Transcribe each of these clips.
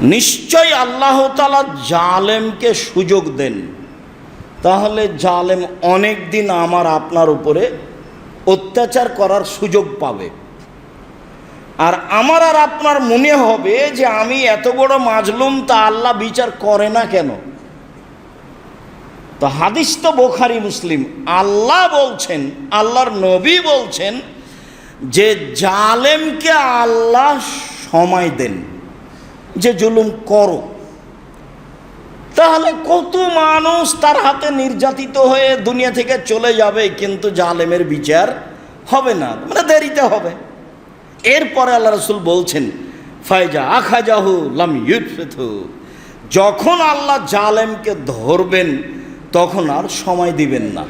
নিশ্চয় আল্লাহ তালা জালেমকে সুযোগ দেন। তাহলে জালেম অনেক দিন আমার আপনার উপরে অত্যাচার করার সুযোগ পাবে। আর আমার আর আপনার মনে হবে যে আমি এত বড় মাজলুম তা আল্লাহ বিচার করে না কেন? তো হাদিস তো বোখারি মুসলিম। আল্লাহ বলছেন, আল্লাহর নবী বলছেন যে জালেমকে আল্লাহ সময় দেন। যে জুলুম করো। তাহলে কত মানুষ তার হাতে নির্যাতিত হয়ে দুনিয়া থেকে চলে যাবে, কিন্তু জালেমের বিচার হবে না। মানে দেরিতে হবে। এরপরে আল্লাহ রসুল বলছেন ফায়জা আখাজাহু লাম ইউফেথু যখন আল্লাহ জালেমকে ধরবেন, তখন আর সময় দিবেন না।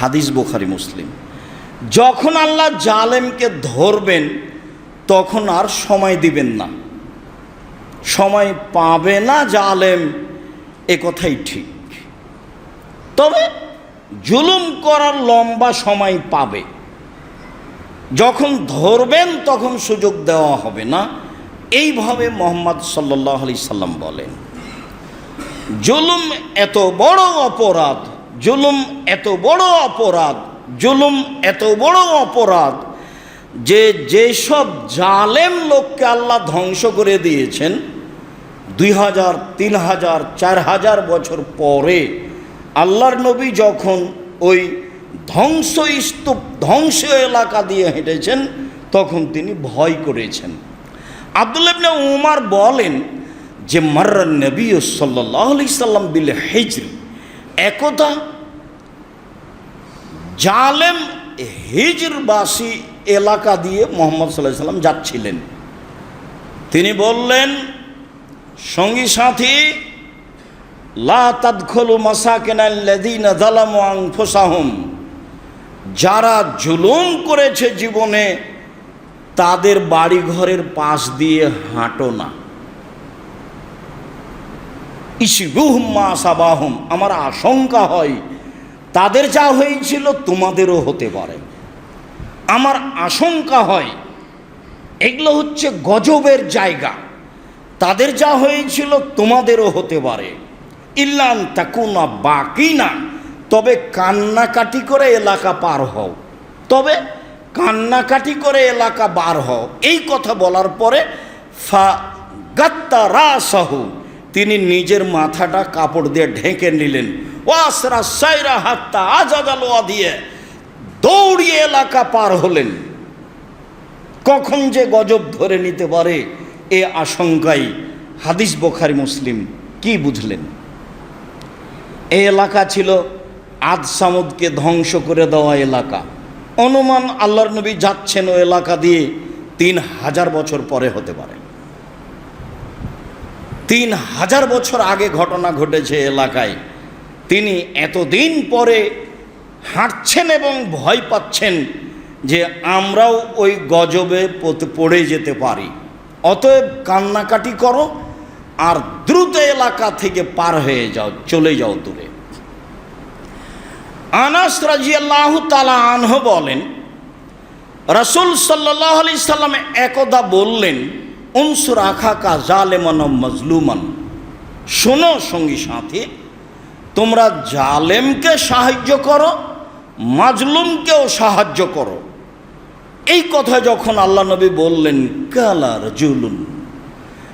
হাদিস বুখারি, মুসলিম। যখন আল্লাহ জালেমকে ধরবেন তখন আর সময় দিবেন না। সময় পাবে না জালেম এ কথাই ঠিক। তবে জুলুম করার লম্বা সময় পাবে। যখন ধরবেন তখন সুযোগ দেওয়া হবে না। এইভাবে মোহাম্মদ সাল্লাহ আলি সাল্লাম বলেন, জুলুম এত বড় অপরাধ, জুলুম এত বড় অপরাধ, জুলুম এত বড় অপরাধ যে যেসব জালেম লোককে আল্লাহ ধ্বংস করে দিয়েছেন, দুই হাজার, তিন হাজার, চার হাজার বছর পরে আল্লাহর নবী যখন ওই ধ্বংস স্তূপ ধ্বংস এলাকা দিয়ে হেঁটেছেন, তখন তিনি ভয় করেছেন। আবদুল্লাবনে উমার বলেন যে, মার্রা নবী সাল্লাহ আলি সাল্লাম বিল হেজর। একদা জালেম হিজরবাসী এলাকা দিয়ে মোহাম্মদ সাল্লাহ সাল্লাম যাচ্ছিলেন। তিনি বললেন, সঙ্গী সাথী, লা তাদখলু মাসাকেনাল্লাযীনা যালামু আনফুসাহুম। যারা জুলুম করেছে জীবনে, তাদের বাড়ি ঘরের পাশ দিয়ে হাঁটো না। ইসিবুহুম মা সাবাহুম আমার আশঙ্কা হয়, তাদের যা হয়েছিল তোমাদেরও হতে পারে। আমার আশঙ্কা হয়, এগুলো হচ্ছে গজবের জায়গা। তাদের যা হয়েছিল তোমাদেরও হতে পারে। ইল্লান তাকুনা বাকি না তবে কান্নাকাটি করে এলাকা পার হও। তবে কান্নাকাটি করে এলাকা বার হও। এই কথা বলার পরে ফা গাত্তা রাসাহু, তিনি নিজের মাথাটা কাপড় দিয়ে ঢেকে নিলেন। ওয়াসরা সাইরা হাত্তা আজাদালোয়া দিয়ে দৌড়িয়ে এলাকা পার হলেন। কখন যে গজব ধরে নিতে পারে এ আশঙ্কাই। হাদিস বোখারি মুসলিম, কি বুঝলেন? এই এলাকা ছিল আদ সামুদকে ধ্বংস করে দেওয়া এলাকা। অনুমান আল্লাহর নবী যাচ্ছেন ও এলাকা দিয়ে তিন হাজার বছর পরে হতে পারে। তিন হাজার বছর আগে ঘটনা ঘটেছে এলাকায়। তিনি এতদিন পরে হাঁটছেন এবং ভয় পাচ্ছেন যে আমরাও ওই গজবে পড়ে যেতে পারি। অতএব কান্নাকাটি করো আর দ্রুত এলাকা থেকে পার হয়ে যাও, চলে যাও দূরে। আনাস রাজিয়াল্লাহ তালা আনহ বলেন, রসুল সাল্লাহ আলি সাল্লাম একদা বললেন, উনসুর আখা কা জালেমান মজলুমান। শোনো সঙ্গী সাথী, তোমরা জালেমকে সাহায্য করো মাজলুমকেও সাহায্য করো এই কথা যখন আল্লাহ নবী বললেন কালার জুলুন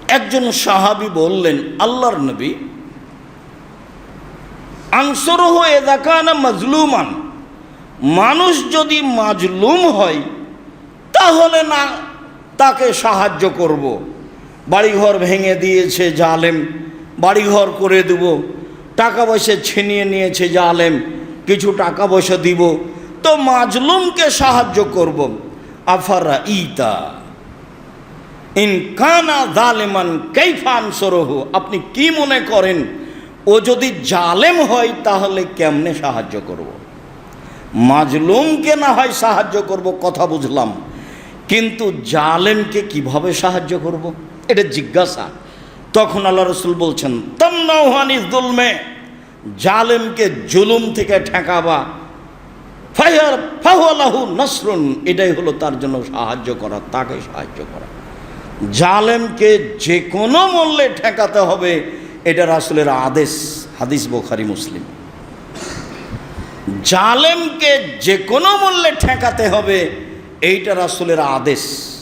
একজন সাহাবি বললেন, আল্লাহর নবী আনসর হয়ে দেখানা মাজলুমান, মানুষ যদি মাজলুম হয়, তাহলে না তাকে সাহায্য করব। বাড়িঘর ভেঙে দিয়েছে জালেম, বাড়িঘর করে দেব, টাকা পয়সা ছিনিয়ে নিয়েছে জালেম কিছু টাকা পয়সা দিব, তো মাজলুমকে সাহায্য করব আফারা ইতা ইন কানা জালেমান কৈফান সরহ আপনি কি মনে করেন, ও যদি জালেম হয় তাহলে কেমনে সাহায্য করব। মাজলুমকে না হয় সাহায্য করব, কথা বুঝলাম, কিন্তু জালেমকে কীভাবে সাহায্য করব। এটা জিজ্ঞাসা তখন আল্লাহ রসুল বলছেন তমনাহানিস দুলমে জালেমকে জুলুম থেকে ঠেকাবা। ফাইয়ার ফাহুয়ালাহু নসরুন, এটাই হলো তার জন্য সাহায্য করা, তাকে সাহায্য করা। জালেমকে যে কোনো মূল্যে ঠেকাতে হবে, এটা রাসুলের আদেশ, হাদিস বোখারি, মুসলিম। জালেমকে যে কোনো মূল্যে ঠেকাতে হবে, এইটা রাসুলের আদেশ।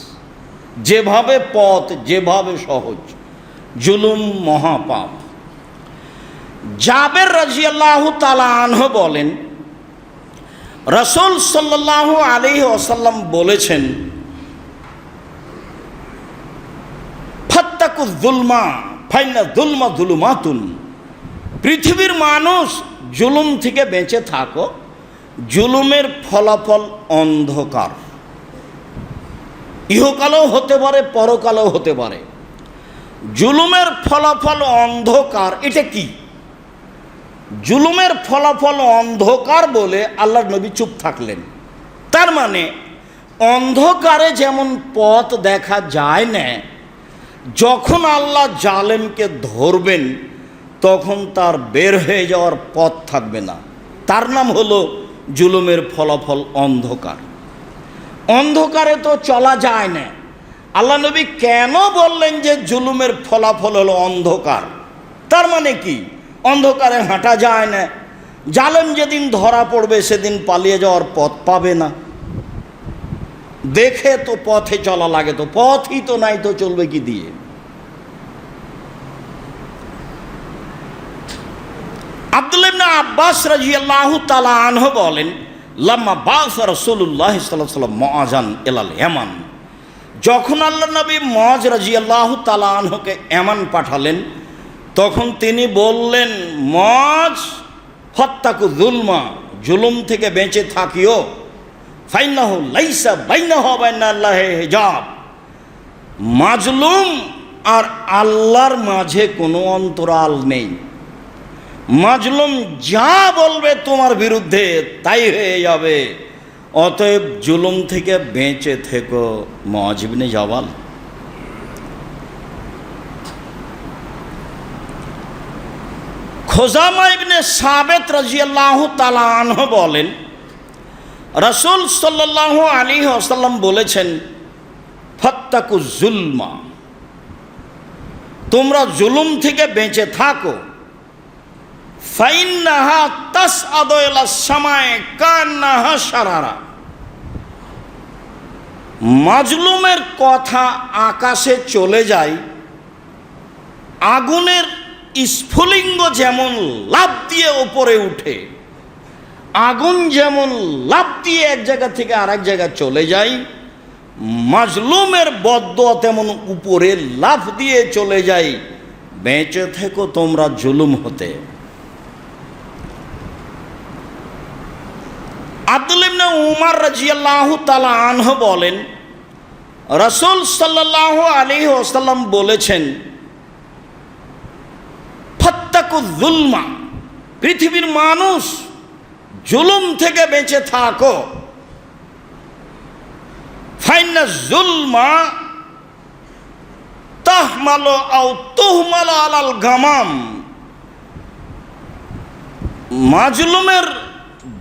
যেভাবে পথ, যেভাবে সহজ। জুলুম মহাপাপ। জাবের রাজিয়াল্লাহ তালা আনহ বলেন, রসুল সাল্লাহ আলী ওসাল্লাম বলেছেন পৃথিবীর মানুষ জুলুম থেকে বেঁচে থাকো, জুলুমের ফলাফল অন্ধকার। ইহকালেও হতে পারে, পরকালেও হতে পারে। জুলুমের ফলাফল অন্ধকার, এটা কি? জুলুমের ফলাফল অন্ধকার বলে আল্লাহ নবী চুপ থাকলেন। তার মানে অন্ধকারে যেমন পথ দেখা যায় না, যখন আল্লাহ জালেমকে ধরবেন, তখন তার বের হয়ে যাওয়ার পথ থাকবে না। তার নাম হলো জুলুমের ফলাফল অন্ধকার। অন্ধকারে তো চলা যায় না। আল্লাহ নবী কেন বললেন যে জুলুমের ফলাফল হলো অন্ধকার? তার মানে কি? অন্ধকারে হাঁটা যায় না। জালেম যেদিন ধরা পড়বে, সেদিন পালিয়ে যাওয়ার পথ পাবে না। দেখে তো পথে চলা লাগে তো, পথই তো নাই তো চলবে কি দিয়ে? আব্দুল্লাবনা আব্বাস রাজিয়াল্লাহু তালা আনহ বলেন, লাম্মা বাস রসুল্লাহ সাল্লাম মজান এলাল এমান যখন আল্লাহ নবী মজ রাজিয়াল্লাহু তালা আনহকে এমান পাঠালেন তখন তিনি বললেন, মজ, ফত্তাকু জুলমা, জুলুম থেকে বেঁচে থাকিও। ফাইনাহু লাইসা বাইনাহ বাইনাল্লাহ হেজাব। মাজলুম আর আল্লাহর মাঝে কোনো অন্তরাল নেই। মাজলুম যা বলবে তোমার বিরুদ্ধে তাই হয়ে যাবে। অতএব জুলুম থেকে বেঁচে থেকো মজিবনে জবাল। খোজামা ইবনে সাবেত রাজিয়াল্লাহ তালা বলেন, রসুল সাল্লাহ আলী আসাল্লাম বলেছেন, ফত্তাকু জুলমা, তোমরা জুলুম থেকে বেঁচে থাকো। ফাইন্নাহা তাস আদয়লা সামায় কান্নাহা সারারা মাজলুমের কথা আকাশে চলে যায়, আগুনের স্ফুলিঙ্গ যেমন লাভ দিয়ে ওপরে উঠে, আগুন যেমন লাভ দিয়ে এক জায়গা থেকে আরেক জায়গায় চলে যায়, মাজলুমের বদ্ধ তেমন উপরে লাভ দিয়ে চলে যায়। বেঁচে থেকো তোমরা জুলুম হতে। আব্দুল উমার রাজিয়াল্লাহ তালা আনহ বলেন, রসুল সাল্লাহ আলী ওসাল্লাম বলেছেন জুলমা পৃথিবীর মানুষ জুলুম থেকে বেঁচে থাকো। ফাইনা জুলমা তাহমালো আও আলাল গামাম। মাজলুমের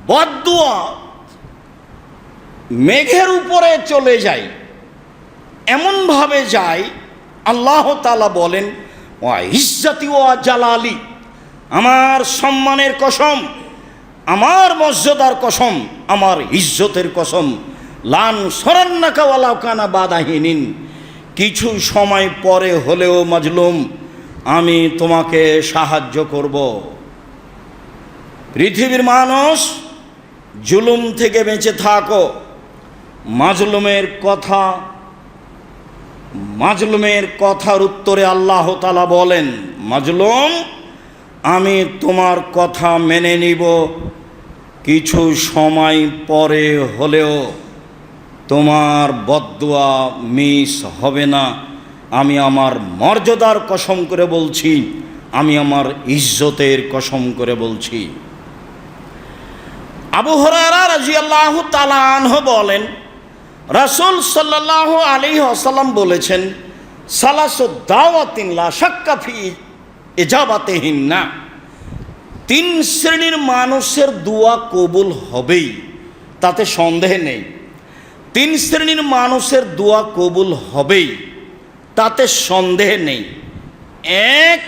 বদুয়া মেঘের উপরে চলে যায়, এমনভাবে যায়, আল্লাহ তালা বলেন ও ইজ্জাতি ও জালালি। আমার সম্মানের কসম, আমার মর্যাদার কসম, আমার ইজ্জতের কসম। লান সরান্নাকাওয়ালা কানা বাদাহীনিন। কিছু সময় পরে হলেও মাজলুম, আমি তোমাকে সাহায্য করব। পৃথিবীর মানুষ জুলুম থেকে বেঁচে থাকো। মাজলুমের কথা, মাজলুমের কথার উত্তরে আল্লাহ তালা বলেন, মাজলুম আমি তোমার কথা মেনে নিব। কিছু সময় পরে হলেও তোমার বদুয়া মিস হবে না। আমি আমার মর্যাদার কসম করে বলছি, আমি আমার ইজ্জতের কসম করে বলছি। আবু হরারা রাজিয়াল্লাহ তালা আনহ বলেন, রাসুল সাল্লাহ আলী আসাল্লাম বলেছেন, সালাস দাওয়াতিনলা সাক্কাফি এজাবাতেহীন না তিন শ্রেণির মানুষের দোয়া কবুল হবেই, তাতে সন্দেহ নেই। তিন শ্রেণির মানুষের দোয়া কবুল হবেই, তাতে সন্দেহ নেই। এক,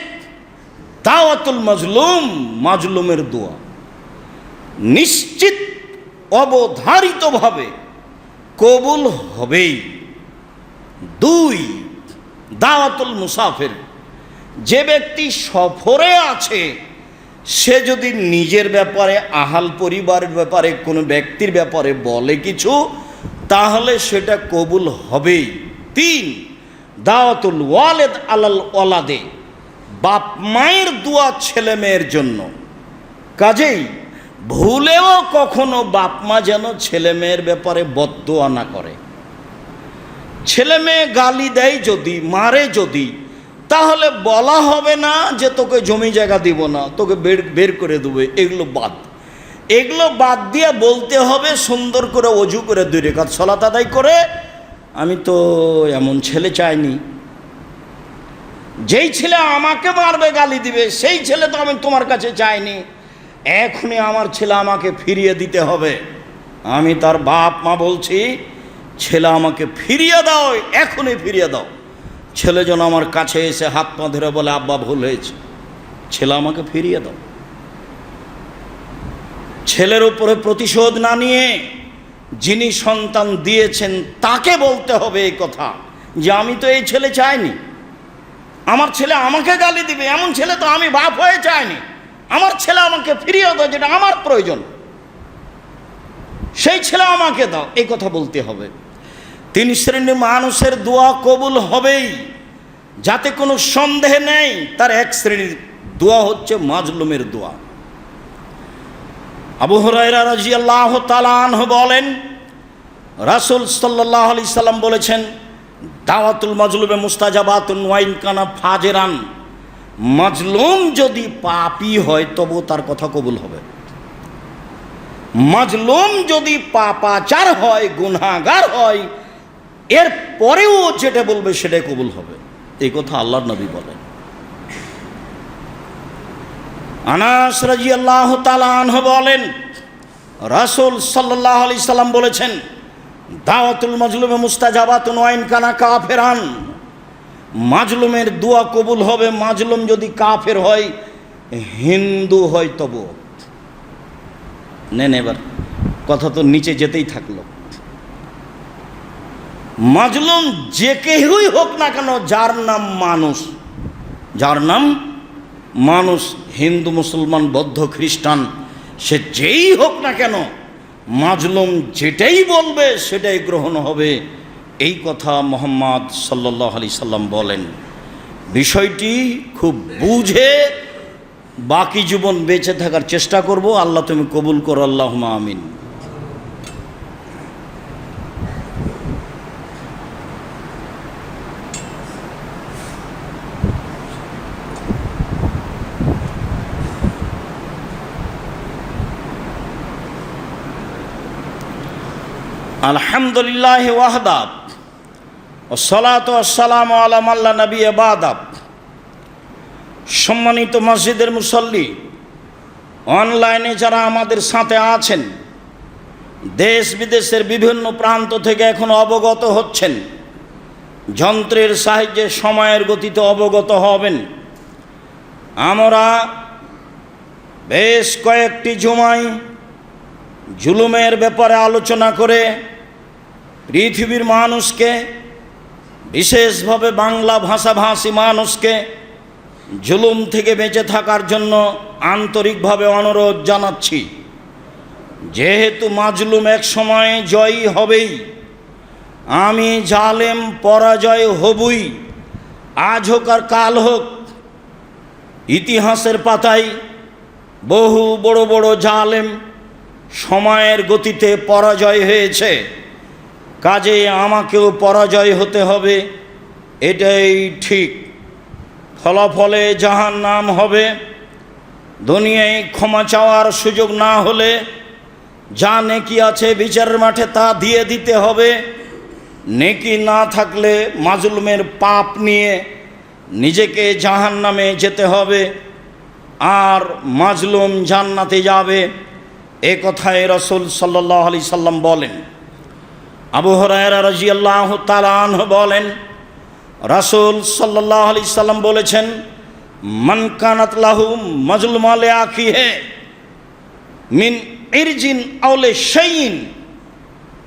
দাওয়াতুল মাজলুম, মাজলুমের দোয়া। নিশ্চিত, অবধারিতভাবে কবুল হবেই। দুই, দাওয়াতুল মুসাফির। যে ব্যক্তি সফরে আছে, সে যদি নিজের ব্যাপারে, আহাল পরিবারের ব্যাপারে, কোনো ব্যক্তির ব্যাপারে বলে কিছু, তাহলে সেটা কবুল হবেই। তিন, দাওয়াতুল ওয়ালেদ আলাল ওয়ালাদে, বাপ মায়ের দোয়া ছেলে মেয়ের জন্য। কাজেই ভুলেও কখনো বাপ মা যেন ছেলে মেয়ের ব্যাপারে বদোয়া না করে। ছেলে মেয়ে গালি দেয় যদি, মারে যদি তাহলে বলা হবে না যে তোকে জমি জায়গা দিব না, তোকে বের বের করে দেবে, এগুলো বাদ। এগুলো বাদ দিয়ে বলতে হবে, সুন্দর করে অজু করে দুই রেখাত সলাত আদায় করে, আমি তো এমন ছেলে চাইনি। যেই ছেলে আমাকে মারবে, গালি দিবে, সেই ছেলে তো আমি তোমার কাছে চাইনি। এখনই আমার ছেলে আমাকে ফিরিয়ে দিতে হবে। আমি তার বাপ মা বলছি, ছেলে আমাকে ফিরিয়ে দাও, এখনই ফিরিয়ে দাও। ছেলে যেন আমার কাছে এসে হাত পা ধরে বলে, আব্বা, ভুল হয়েছে। ছেলে আমাকে ফিরিয়ে দাও। ছেলের উপরে প্রতিশোধ না নিয়ে যিনি সন্তান দিয়েছেন, তাকে বলতে হবে এই কথা যে, আমি তো এই ছেলে চাইনি। আমার ছেলে আমাকে গালি দিবে। এমন ছেলে তো আমি বাপ হয়ে চাইনি। আমার ছেলে আমাকে ফিরিয়ে দাও, যেটা আমার প্রয়োজন। সেই ছেলে আমাকে দাও। এই কথা বলতে হবে। তিন শ্রেণির মানুষের দোয়া কবুল হবেই। যাতে কোনো সন্দেহ নেই, তার এক শ্রেণির দোয়া হচ্ছে মাজলুমের দোয়া। আবু হরাইরা রাজি আল্লাহ তালান বলেন, রাসুল সাল্লাহ আলি সাল্লাম বলেছেন, দাওয়াতুল মাজলুমে মুস্তাজাবাতুন ওয়াইন কানা ফাজেরান। মাজলুম যদি পাপি হয় তবু তার কথা কবুল হবে। মাজলুম যদি পাপাচার হয় গুনাগার হয় এর পরেও যেটা বলবে সেটাই কবুল হবে। এই কথা আল্লাহর নবী বলেন। আনাস রাজি আল্লাহ তালাহ বলেন, রাসুল সাল্লাহ আলি সাল্লাম বলেছেন, দাওয়াতুল মাজলুমে মুস্তাজাবাতুন ওয়াইন কানা কাফেরান। মাজলুমের দোয়া কবুল হবে, মাজলুম যদি কাফের হয়, হিন্দু হয় তবু। নেন এবার, কথা তো নিচে যেতেই থাকল। মাজলুম যে কেউই হোক না কেন, যার নাম মানুষ। যার নাম মানুষ, হিন্দু, মুসলমান, বৌদ্ধ, খ্রিস্টান, সে যেই হোক না কেন, মাজলুম যেটাই বলবে, সেটাই গ্রহণ হবে। এই কথা মোহাম্মদ সাল্লাহ আলি সাল্লাম বলেন। বিষয়টি খুব বুঝে বাকি জীবন বেঁচে থাকার চেষ্টা করব। আল্লাহ তুমি কবুল করো আল্লাহ আমিন। আলহামদুলিল্লাহ ওয়াহদাব ও সলাত সালাম আলাম আল্লাহ নবী বাদাব সম্মানিত মসজিদের মুসল্লি, অনলাইনে যারা আমাদের সাথে আছেন, দেশ বিদেশের বিভিন্ন প্রান্ত থেকে এখন অবগত হচ্ছেন, যন্ত্রের সাহায্যে সময়ের গতিতে অবগত হবেন। আমরা বেশ কয়েকটি জুমাই জুলুমের ব্যাপারে আলোচনা করে পৃথিবীর মানুষকে, বিশেষভাবে বাংলা ভাষাভাষী মানুষকে জুলুম থেকে বেঁচে থাকার জন্য আন্তরিকভাবে অনুরোধ জানাচ্ছি। যেহেতু মাজলুম এক সময় জয়ী হবেই, আমি জালেম পরাজয় হবই, আজ হোক আর কাল হোক, ইতিহাসের পাতায় বহু বড় বড় জালেম সময়ের গতিতে পরাজয় হয়েছে। কাজে আমাকেও পরাজয় হতে হবে। এটাই ঠিক। ফলাফলে জাহান নাম হবে। দুনিয়ায় ক্ষমা চাওয়ার সুযোগ না হলে যা নেকি আছে বিচারের মাঠে তা দিয়ে দিতে হবে। নেকি না থাকলে মাজলুমের পাপ নিয়ে নিজেকে জাহান নামে যেতে হবে। আর মাজলুম জান্নাতে যাবে। এ কথায় রসুল সাল্লাহ আলি সাল্লাম বলেন, আবু হরায়রা রাজিয়াল্লাহ তালান বলেন, রাসুল সাল্লাহ আলি সাল্লাম বলেছেন, মান কানাত লাহু মজলুমালে আখি হে মিন ইরজিন আউলে সেইন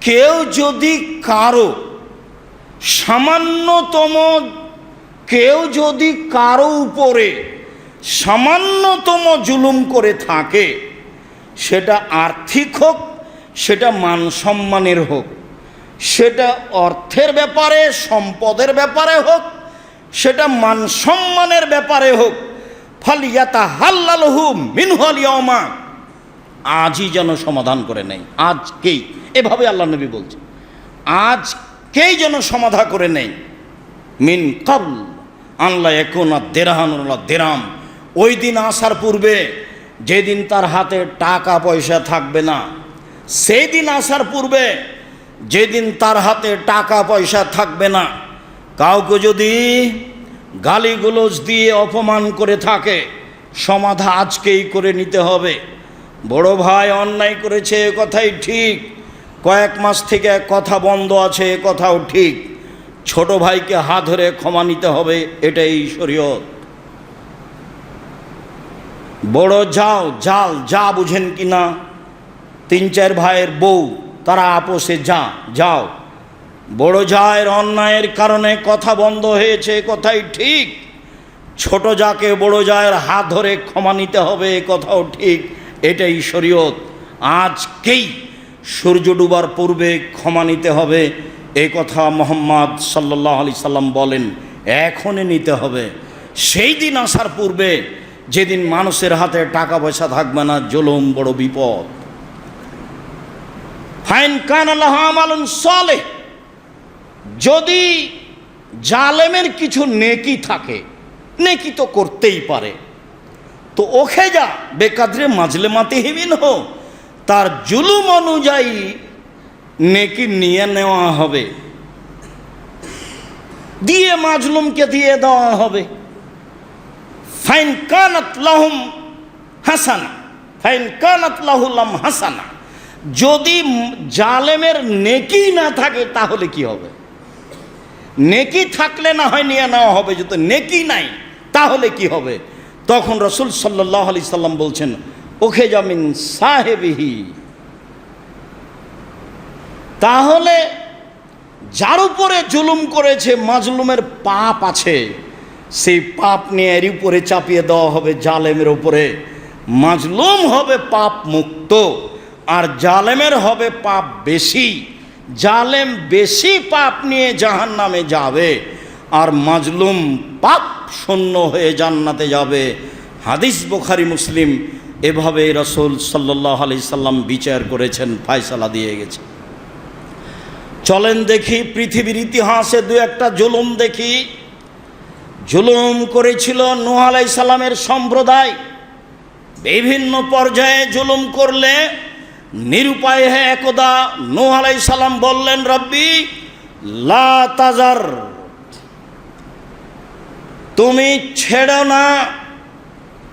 কেউ যদি কারও সামান্যতম, কেউ যদি কারও উপরে সামান্যতম জুলুম করে থাকে সেটা আর্থিক হোক, সেটা মান সম্মানের হোক, সেটা অর্থের ব্যাপারে, সম্পদের ব্যাপারে হোক, সেটা মান সম্মানের ব্যাপারে হোক, ফালিয়াতা হাল্লালহু মিনহলিয়মা আজই যেন সমাধান করে নেই, আজকেই। এভাবে আল্লাহ নবী বলছে, আজকেই যেন সমাধা করে নেই। মিন কাবল আল্লাহ এখন দেরাহানুল্লাহ দেরাম, ওই দিন আসার পূর্বে যেদিন তার হাতে টাকা পয়সা থাকবে না সেই দিন আসার পূর্বে যেদিন তার হাতে টাকা পয়সা থাকবে না, কাউকে যদি গালিগুলোজ দিয়ে অপমান করে থাকে, সমাধা আজকেই করে নিতে হবে। বড় ভাই অন্যায় করেছে, এ কথাই ঠিক। কয়েক মাস থেকে কথা বন্ধ আছে, এ কথাও ঠিক। ছোট ভাইকে হাত ধরে ক্ষমা নিতে হবে, এটাই শরীয়ত। বড় যাও জাল যা বুঝেন কি না? তিন চার ভাইয়ের বউ, তারা আপোষে যা, যাও। বড় জায়ের অন্যায়ের কারণে কথা বন্ধ হয়েছে, কথাই ঠিক। ছোট যাকে বড় জায়ের হাত ধরে ক্ষমা নিতে হবে কথাও ঠিক, এটাই শরীয়ত। আজকেই সূর্য ডুবার পূর্বে ক্ষমা নিতে হবে, এ কথা মোহাম্মদ সাল্লাহ আলি সাল্লাম বলেন, এখনই নিতে হবে। সেই দিন আসার পূর্বে যেদিন মানুষের হাতে টাকা পয়সা থাকবে না, জলম বড় বিপদ। ফাইন কান আল্লাহ আমালুন সলে যদি জালেমের কিছু নেকি থাকে, নেকি তো করতেই পারে। তো ওখে যা, বেকাদ্রে মাজলে মাতে হিবিন হো। তার জুলুম অনুযায়ী নেকি নিয়ে নেওয়া হবে। দিয়ে মাজলুমকে দিয়ে দেওয়া হবে। ফাইন কানাত লাহুম হাসানা, ফাইন কানাত লাহুলাম হাসানা। যদি জালেমের নেকি না থাকে, তাহলে কি হবে? নেকি থাকলে না হয় নিয়ে নেওয়া হবে, যদি নেকি নাই, তাহলে কি হবে? তখন রসুল সাল্লাহ আলি সাল্লাম বলছেন, ওখে জামিন সাহেবিহি। তাহলে যার উপরে জুলুম করেছে, মাজলুমের পাপ আছে। সেই পাপ নিয়ে এর উপরে চাপিয়ে দেওয়া হবে জালেমের উপরে। মাজলুম হবে পাপ মুক্ত, আর জালেমের হবে পাপ বেশি। জালেম বেশি পাপ নিয়ে জাহান নামে যাবে, আর মাজলুম পাপ শূন্য হয়ে জান্নাতে যাবে। হাদিস বোখারি, মুসলিম এভাবে রসুল সাল্লাহ আলি সাল্লাম বিচার করেছেন, ফায়সালা দিয়ে গেছে। চলেন দেখি পৃথিবীর ইতিহাসে দু একটা জুলুম দেখি। জুলুম করেছিল নুহ আলাই সাল্লামের সম্প্রদায়। বিভিন্ন পর্যায়ে জুলুম করলে নিরুপায় হে একদা নুহ আলাই সাল্লাম বললেন, রব্বি, লা তাজার। তুমি ছেড়ো না।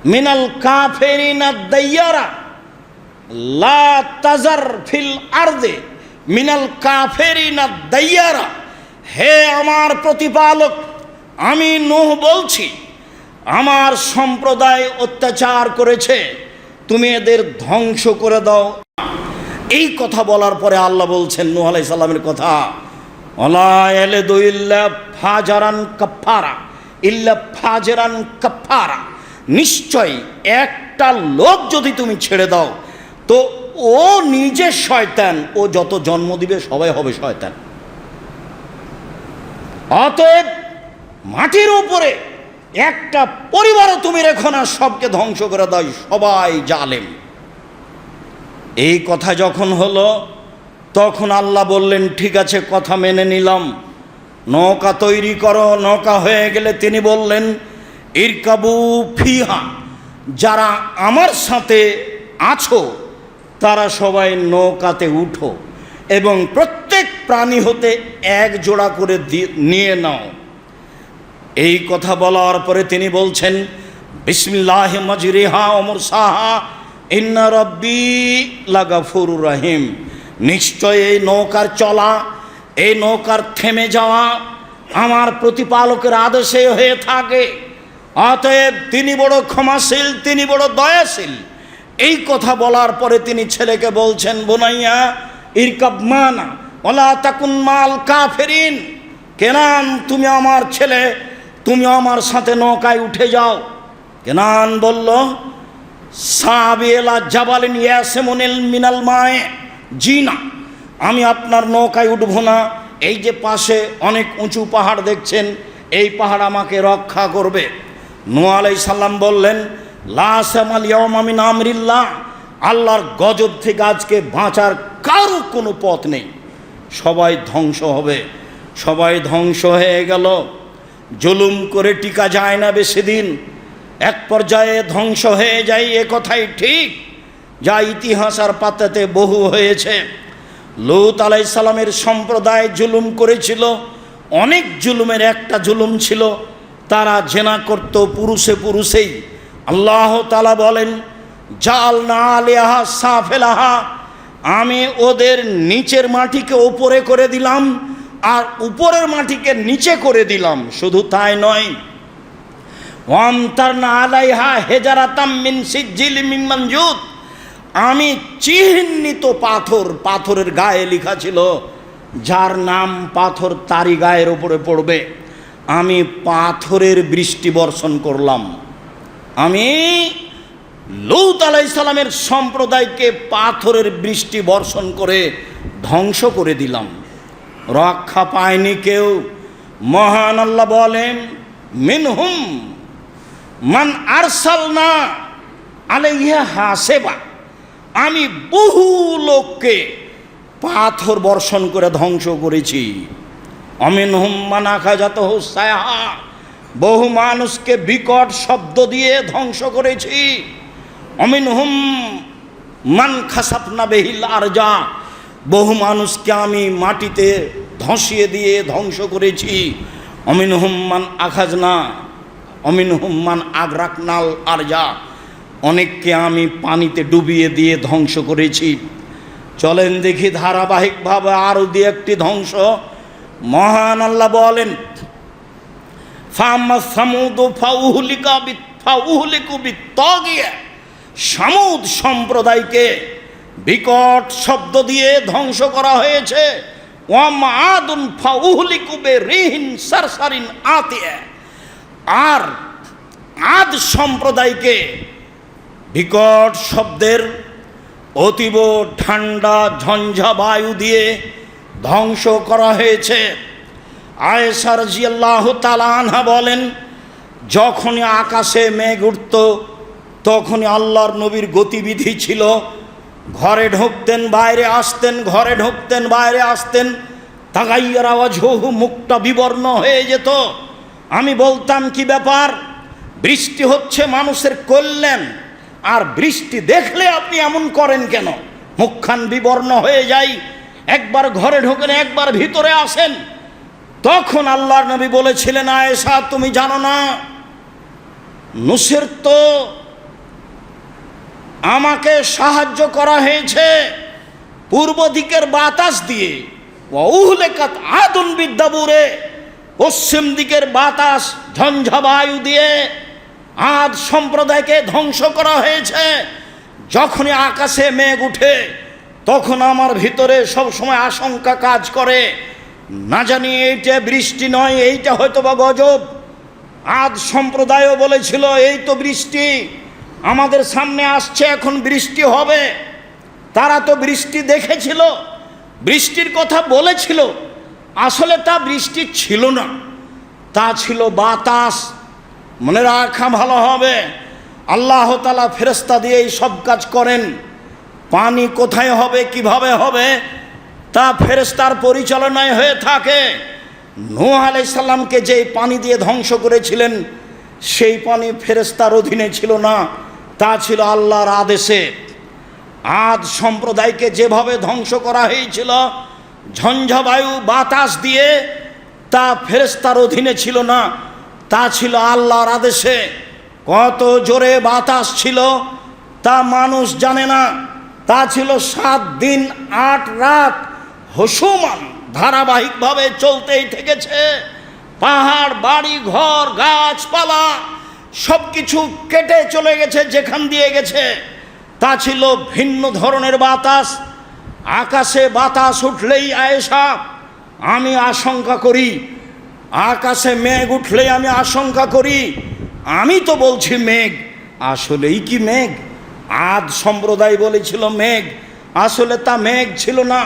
মিনাল কাফেরিনা দাইয়ারা। লা তাজার ফিল আরদে। মিনাল কাফেরিনা দাইয়ারা। হে আমার প্রতিপালক আমি নোহ বলছি, আমার সম্প্রদায় অত্যাচার করেছে, তুমি এদের ধ্বংস করে দাও। এই কথা বলার পরে আল্লাহ বলছেন, নূহ আলাই সাল্লামের কথা ফাজারান কাফারা ইল্লা ফাজেরান কাফারা নিশ্চয় একটা লোক যদি তুমি ছেড়ে দাও, তো ও নিজে শয়তান, ও যত জন্ম দিবে সবাই হবে শয়তান। অতএব মাটির উপরে একটা পরিবারও তুমি রেখো না, সবকে ধ্বংস করে দাও সবাই জালেম। এই কথা যখন হলো, তখন আল্লাহ বললেন, ঠিক আছে, কথা মেনে নিলাম। নৌকা তৈরি করো, নৌকা হয়ে গেলে তিনি বললেন, ইরকাবু ফিহা, যারা আমার সাথে আছো, তারা সবাই নৌকাতে উঠো এবং প্রত্যেক প্রাণী হতে এক জোড়া করে নিয়ে নাও। এই কথা বলার পরে তিনি বলছেন, বিসমিল্লাহ মজরিহা অমর সাহা ইন্না রব্বি লাগাফুর রাহিম। নিশ্চয় এই নৌকার চলা, এই নৌকার থেমে যাওয়া আমার প্রতিপালকের আদেশে হয়ে থাকে। অতএব তিনি বড় ক্ষমাশীল, তিনি বড় দয়াশীল। এই কথা বলার পরে তিনি ছেলেকে বলছেন, বোনাইয়া ইরকাব মানা ওলা তাকুন মাল কাফেরিন। কেনান তুমি আমার ছেলে তুমি আমার সাথে নৌকায় উঠে যাও। কেনান বলল সাবিয়েলা জাবালিন ইয়াসেমনিল মিনাল মায়ে। জি না, আমি আপনার নৌকায় উঠব না। এই যে পাশে অনেক উঁচু পাহাড় দেখছেন, এই পাহাড় আমাকে রক্ষা করবে। নোয়া আলাই সাল্লাম বললেন লাসামাল ইয়ামামিন আমরিল্লাহ, আল্লাহর গজব থেকে আজকে বাঁচার কারও কোনো পথ নেই। সবাই ধ্বংস হবে, সবাই ধ্বংস হয়ে গেল। জুলুম করে টিকা যায় না বেশি দিন। এক পর্যায়ে ধ্বংস হয়ে যায়, এ কথাই ঠিক। যা ইতিহাস আর পাতাতে বহু হয়েছে। লুত আলাই সালামের সম্প্রদায় জুলুম করেছিল, অনেক জুলুমের একটা জুলুম ছিল, তারা জেনা করত পুরুষে পুরুষেই। আল্লাহ তালা বলেন, জাল না আলিয়াহা সাফেলাহা, আমি ওদের নিচের মাটিকে ওপরে করে দিলাম আর উপরের মাটিকে নিচে করে দিলাম। শুধু তাই নয় আলাইহা আমি চিহ্নিত পাথর, পাথরের গায়ে লেখা ছিল, যার নাম পাথর তারি গায়ের ওপরে পড়বে। আমি পাথরের বৃষ্টি বর্ষণ করলাম। আমি লৌত আলাইসালামের সম্প্রদায়কে পাথরের বৃষ্টি বর্ষণ করে ধ্বংস করে দিলাম। রক্ষা পায়নি কেউ। মহান আল্লাহ বলেন, মিনহুম মান আরসাল না আলাইহা হাসেবা। আমি বহু লোককে পাথর বর্ষণ করে ধ্বংস করেছি। অমিন হুম মানাখা যাত হোসায়া বহু মানুষকে বিকট শব্দ দিয়ে ধ্বংস করেছি। অমিন হুম মান খাসাপনা বেহিল আর যা বহু মানুষকে আমি মাটিতে ধসিয়ে দিয়ে ধ্বংস করেছি। অমিন হুম্মান আখাজনা অমিন হুম্মান আগ্রাকনাল আর যা অনেককে আমি পানিতে ডুবিয়ে দিয়ে ধ্বংস করেছি। চলেন দেখি ধারাবাহিকভাবে আরও দিয়ে একটি ধ্বংস। মহান আল্লাহ বলেন সামুদ সম্প্রদায়কে বিকট শব্দ দিয়ে ধ্বংস করা হয়েছে। ওয়াম আদুন ফাউহুলিকুবে রিহিন সারসারিন আতিয়া। আর আদ সম্প্রদায়কে বিকট শব্দের অতীব ঠান্ডা ঝঞ্ঝা বায়ু দিয়ে ধ্বংস করা হয়েছে। আয়েসার জিয়াল্লাহ তালানহা বলেন, যখনই আকাশে মেঘ উঠত, তখনই আল্লাহর নবীর গতিবিধি ছিল ঘরে ঢুকতেন, বাইরে আসতেন, ঘরে ঢুকতেন, বাইরে আসতেন তাগাইয়ার আওয়াজ হু মুখটা বিবর্ণ হয়ে যেত। আমি বলতাম, কি ব্যাপার? বৃষ্টি হচ্ছে, মানুষের কল্যাণ। আর বৃষ্টি দেখলে আপনি এমন করেন কেন? মুখখান বিবর্ণ হয়ে যায়। একবার ঘরে ঢোকেন, একবার ভিতরে আসেন। তখন আল্লাহর নবী বলেছিলেন, আয়েশা, তুমি জানো না, নুসের তো আমাকে সাহায্য করা হয়েছে। পূর্ব দিকের বাতাস দিয়ে। উহলেকাত আদুন বিদ্যাপুরে পশ্চিম দিকের বাতাস, ঝঞ্ঝাবায়ু দিয়ে আদ সম্প্রদায়কে ধ্বংস করা হয়েছে। যখনই আকাশে মেঘ উঠে, তখন আমার ভিতরে সব সময় আশঙ্কা কাজ করে। না জানি এইটা বৃষ্টি নয়, এইটা হয়তো বা গজব। আদ সম্প্রদায়ও বলেছিল, এই তো বৃষ্টি আমাদের সামনে আসছে, এখন বৃষ্টি হবে। তারা তো বৃষ্টি দেখেছিল, বৃষ্টির কথা বলেছিল। আসলে তা বৃষ্টি ছিল না, তা ছিল বাতাস। মনে রাখা ভালো হবে। আল্লাহ তালা ফেরস্তা দিয়ে এই সব কাজ করেন। পানি কোথায় হবে, কীভাবে হবে, তা ফেরেস্তার পরিচালনায় হয়ে থাকে। নূহ আলাইসাল্লামকে যেই পানি দিয়ে ধ্বংস করেছিলেন, সেই পানি ফেরেস্তার অধীনে ছিল না। তা ছিল আল্লাহর আদেশে। আদ সম্প্রদায়কে যেভাবে ধ্বংস করা হয়েছিল, ঝঞ্ঝাবায়ু, বাতাস দিয়ে, তা ফেরেস্তার অধীনে ছিল না, তা ছিল আল্লাহর আদেশে। কত জোরে বাতাস ছিল, তা মানুষ জানে না। তা ছিল সাত দিন, আট রাত, হসুমান, ধারাবাহিকভাবে চলতেই থেকেছে। পাহাড়, বাড়ি, ঘর, গাছপালা সব কিছু কেটে চলে গেছে, যেখান দিয়ে গেছে। তা ছিল ভিন্ন ধরনের বাতাস। আকাশে বাতাস উঠলেই আয়েশা, আমি আশঙ্কা করি। আকাশে মেঘ উঠলেই আমি আশঙ্কা করি। আমি তো বলছি মেঘ, আসলেই কি মেঘ? আদ সম্প্রদায় বলেছিল মেঘ, আসলে তা মেঘ ছিল না।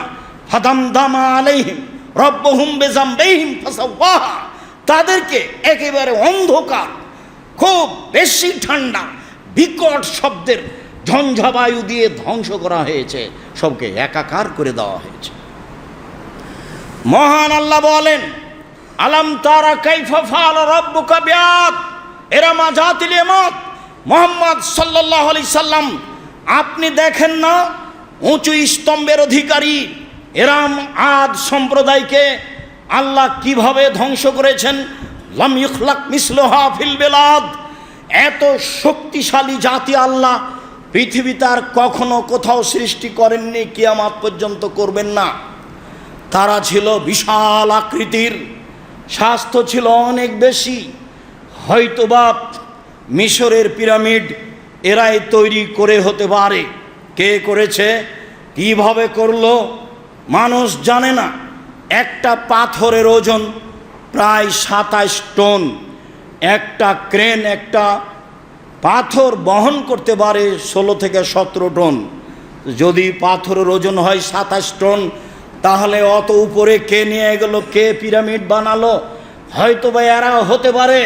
ফাদাম দামা আলাইহিম, রব্বহুম বেজাম বেহিম ফাসাওয়াহা। তাদেরকে একেবারে অন্ধকার খুব বেশি ঠান্ডা, বিকট শব্দের ঝঞ্ঝাবায়ু দিয়ে ধ্বংস করা হয়েছে, সবকে একাকার করে দেওয়া হয়েছে। মহান আল্লাহ বলেন, আলাম তারা কাইফা ফাল রব্বুকা বিয়াদ এরামা জাতিল এমাত মোহাম্মদ সাল্লাল্লাহু আলাইহি সাল্লাম, আপনি দেখেন না, উঁচু স্তম্ভের অধিকারী, এরাম আদ সম্প্রদায়কে আল্লাহ কীভাবে ধ্বংস করেছেন লাম ইখলাক মিসলুহা ফিল বেলাদ। এত শক্তিশালী জাতি আল্লাহ পৃথিবীতে আর কখনো কোথাও সৃষ্টি করেননি, কিয়ামাত পর্যন্ত করবেন না। তারা ছিল বিশাল আকৃতির, স্বাস্থ্য ছিল অনেক বেশি। হয়তোবা মিশরের পিরামিড এরাই তৈরি করে হতে পারে। কে করেছে, কীভাবে করল, মানুষ জানে না। একটা পাথরের ওজন প্রায় সাতাশ টন একটা ক্রেন, একটা পাথর বহন করতে পারে ষোলো থেকে সতেরো টন। যদি পাথরের ওজন হয় সাতাশ টন, তাহলে অত উপরে কে নিয়ে গেল, কে পিরামিড বানালো? হয়তো বা এরা হতে পারে।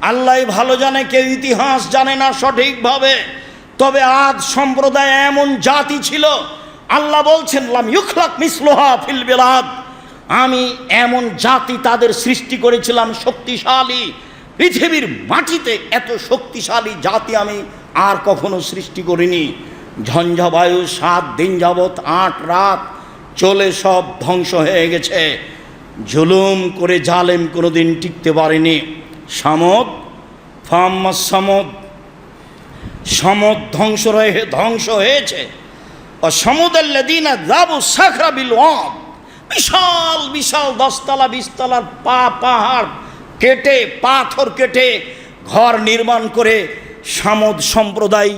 আল্লাহ ভালো জানে, কেউ ইতিহাস জানে না সঠিকভাবে। তবে আজ সম্প্রদায় এমন জাতি ছিল, আল্লাহ বলছেন, লাম ইউখলাক মিসলোহা ফিল বিলাদ। আমি এমন জাতি তাদের সৃষ্টি করেছিলাম শক্তিশালী। পৃথিবীর মাটিতে এত শক্তিশালী জাতি আমি আর কখনো সৃষ্টি করিনি। ঝঞ্ঝাবায়ু সাত দিন যাবৎ, আট রাত চলে সব ধ্বংস হয়ে গেছে। জুলুম করে জালেম কোনো দিন টিকতে পারেনি। সামদ, ফাম্মাস সামদ। সমদ ধ্বংস রয়ে ধ্বংস হয়েছে। ও সমুদাল্লাদিনা যাবু সাখরা বিল। বিশাল বিশাল দশতলা, বিশতলার পা, পাহাড় কেটে, পাথর কেটে ঘর নির্মাণ করে সামদ সম্প্রদায়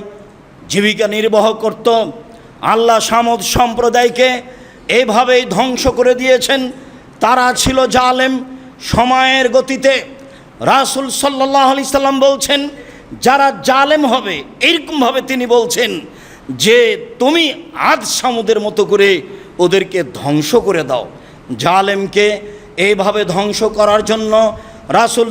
জীবিকা নির্বাহ করত। আল্লাহ সামদ সম্প্রদায়কে এইভাবেই ধ্বংস করে দিয়েছেন। তারা ছিল জালেম। সময়ের গতিতে রাসুল সাল্লাহ আলি সাল্লাম বলছেন, যারা জালেম হবে, এরকমভাবে তিনি বলছেন যে, তুমি আজ সামুদের মতো করে ওদেরকে ধ্বংস করে দাও। জালেমকে এইভাবে ধ্বংস করার জন্য রাসুল